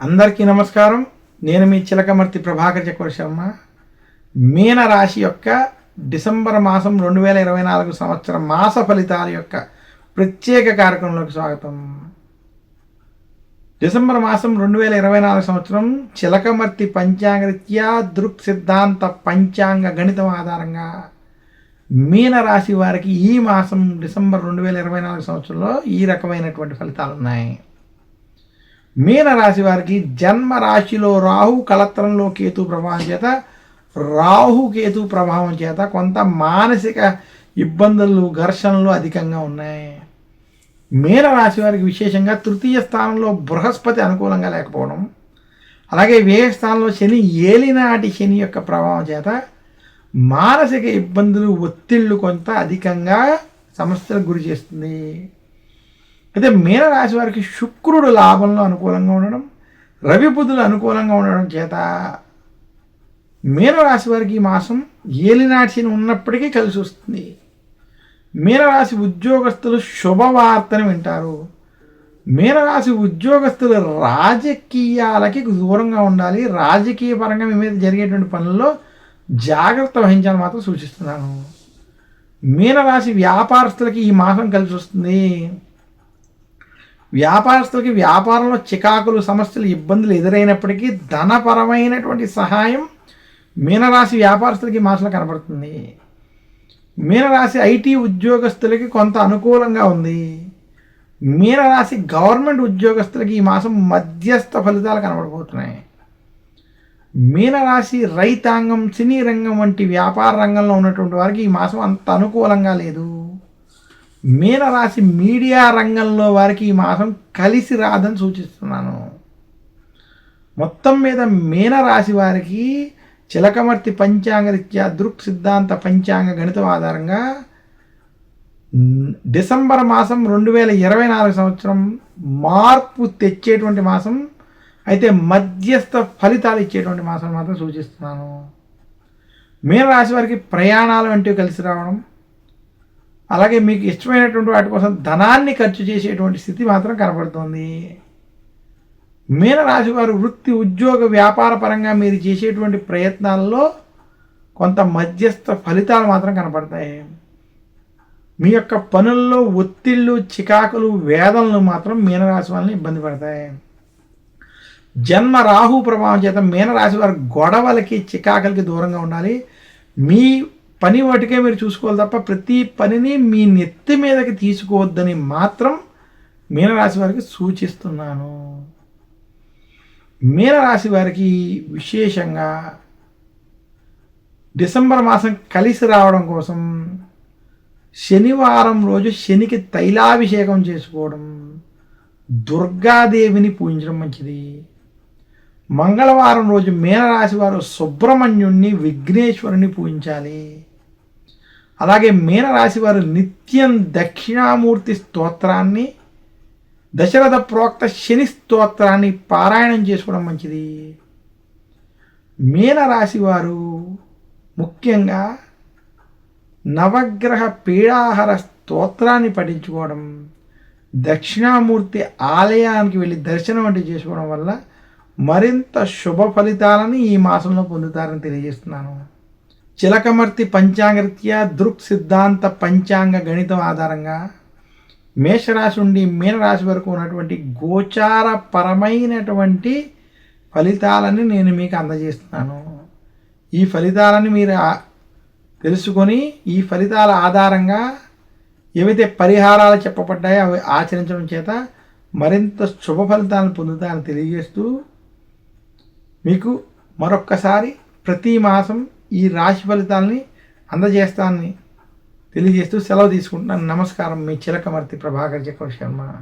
అందరికీ నమస్కారం. నేను మీ చిలకమర్తి ప్రభాకర్ చక్రవర్శమ్మ మీనరాశి మీన రాశి యొక్క డిసెంబర్ మాసం రెండు వేల ఇరవై నాలుగు సంవత్సరం మాస ఫలితాల యొక్క ప్రత్యేక కార్యక్రమంలోకి స్వాగతం. డిసెంబర్ మాసం రెండు వేల ఇరవై నాలుగు సంవత్సరం చిలకమర్తి పంచాంగరీత్యా దృక్ సిద్ధాంత పంచాంగ గణితం ఆధారంగా మీన రాశి వారికి ఈ మాసం డిసెంబర్ రెండు వేల ఇరవై నాలుగు సంవత్సరంలో ఈ రకమైనటువంటి ఫలితాలు ఉన్నాయి మీన రాశి వారికి జన్మ రాశిలో రాహు కలత్రంలో కేతు ప్రభావం చేత రాహు కేతు ప్రభావం చేత కొంత మానసిక ఇబ్బందులు ఘర్షణలు అధికంగా ఉన్నాయి. మీన రాశి వారికి విశేషంగా తృతీయ స్థానంలో బృహస్పతి అనుకూలంగా లేకపోవడం అలాగే వ్యయ స్థానంలో శని ఏలినాటి శని యొక్క ప్రభావం చేత మానసిక ఇబ్బందులు ఒత్తిళ్ళు కొంత అధికంగా సమస్యలకు గురి చేస్తుంది. అయితే మీనరాశి వారికి శుక్రుడు లాభంలో అనుకూలంగా ఉండడం రవి బుద్ధులు అనుకూలంగా ఉండడం చేత మీనరాశి వారికి ఈ మాసం ఏలినాటిని ఉన్నప్పటికీ కలిసి వస్తుంది. మీనరాశి ఉద్యోగస్తులు శుభవార్తను వింటారు. మీనరాశి ఉద్యోగస్తులు రాజకీయాలకి దూరంగా ఉండాలి. రాజకీయ పరంగా మీ మీద జరిగేటువంటి పనుల్లో జాగ్రత్త వహించాలని మాత్రం సూచిస్తున్నాను. మీనరాశి వ్యాపారస్తులకి ఈ మాసం కలిసి వస్తుంది. వ్యాపారస్తులకి వ్యాపారంలో చికాకులు సమస్యలు ఇబ్బందులు ఎదురైనప్పటికీ ధనపరమైనటువంటి సహాయం మీనరాశి వ్యాపారస్తులకి ఈ కనబడుతుంది. మీనరాశి ఐటీ ఉద్యోగస్తులకి కొంత అనుకూలంగా ఉంది. మీనరాశి గవర్నమెంట్ ఉద్యోగస్తులకి ఈ మాసం మధ్యస్థ ఫలితాలు కనబడబోతున్నాయి. మీనరాశి రైతాంగం సినీ రంగం వంటి వ్యాపార రంగంలో ఉన్నటువంటి వారికి ఈ మాసం అంత అనుకూలంగా లేదు. మీనరాశి మీడియా రంగంలో వారికి ఈ మాసం కలిసి రాదని సూచిస్తున్నాను. మొత్తం మీద మీనరాశి వారికి చిలకమర్తి పంచాంగ రీత్యా దృక్ సిద్ధాంత పంచాంగ గణితం ఆధారంగా డిసెంబర్ మాసం రెండు వేల ఇరవై నాలుగు సంవత్సరం మార్పు తెచ్చేటువంటి మాసం అయితే మధ్యస్థ ఫలితాలు ఇచ్చేటువంటి మాసం మాత్రం సూచిస్తున్నాను. మీనరాశి వారికి ప్రయాణాలు వంటివి కలిసి రావడం అలాగే మీకు ఇష్టమైనటువంటి వాటి కోసం ధనాన్ని ఖర్చు చేసేటువంటి స్థితి మాత్రం కనబడుతోంది మీనరాశి వారు వృత్తి ఉద్యోగ వ్యాపార పరంగా మీరు చేసేటువంటి ప్రయత్నాల్లో కొంత మధ్యస్థ ఫలితాలు మాత్రం కనపడతాయి. మీ యొక్క పనుల్లో ఒత్తిళ్ళు చికాకులు వేదనలు మాత్రం మీనరాశి వాళ్ళని ఇబ్బంది పడతాయి. జన్మ రాహు ప్రభావం చేత మీనరాశి వారు గొడవలకి చికాకులకి దూరంగా ఉండాలి. మీ పని వాటికే మీరు చూసుకోవాలి తప్ప ప్రతి పనిని మీ నెత్తి మీదకి తీసుకోవద్దని మాత్రం మీనరాశి వారికి సూచిస్తున్నాను. మీనరాశి వారికి విశేషంగా డిసెంబర్ మాసం కలిసి రావడం కోసం శనివారం రోజు శనికి తైలాభిషేకం చేసుకోవడం దుర్గాదేవిని పూజించడం మంచిది. మంగళవారం రోజు మీనరాశి వారు సుబ్రహ్మణ్యుణ్ణి విఘ్నేశ్వరుని పూజించాలి. అలాగే మీనరాశి వారు నిత్యం దక్షిణామూర్తి స్తోత్రాన్ని దశరథ ప్రోక్త శని స్తోత్రాన్ని పారాయణం చేసుకోవడం మంచిది. మీనరాశి వారు ముఖ్యంగా నవగ్రహ పీడాహార స్తోత్రాన్ని పఠించుకోవడం దక్షిణామూర్తి ఆలయానికి వెళ్ళి దర్శనం వంటి చేసుకోవడం వల్ల మరింత శుభ ఫలితాలను ఈ మాసంలో పొందుతారని తెలియజేస్తున్నాను. చిలకమర్తి పంచాంగరీత్యా దృక్ సిద్ధాంత పంచాంగ గణితం ఆధారంగా మేషరాశి నుండి మీనరాశి వరకు ఉన్నటువంటి గోచార పరమైనటువంటి ఫలితాలని నేను మీకు అందజేస్తున్నాను. ఈ ఫలితాలని మీరు తెలుసుకొని ఈ ఫలితాల ఆధారంగా ఏవైతే పరిహారాలు చెప్పబడ్డాయో అవి ఆచరించడం చేత మరింత శుభ ఫలితాలను పొందుతారని తెలియజేస్తూ మీకు మరొక్కసారి ప్రతి మాసం ఈ రాశి ఫలితాలని అందజేస్తానని తెలియజేస్తూ సెలవు తీసుకుంటున్నాను. నమస్కారం. మీ చిలకమర్తి ప్రభాకర్ చక్ర శర్మ.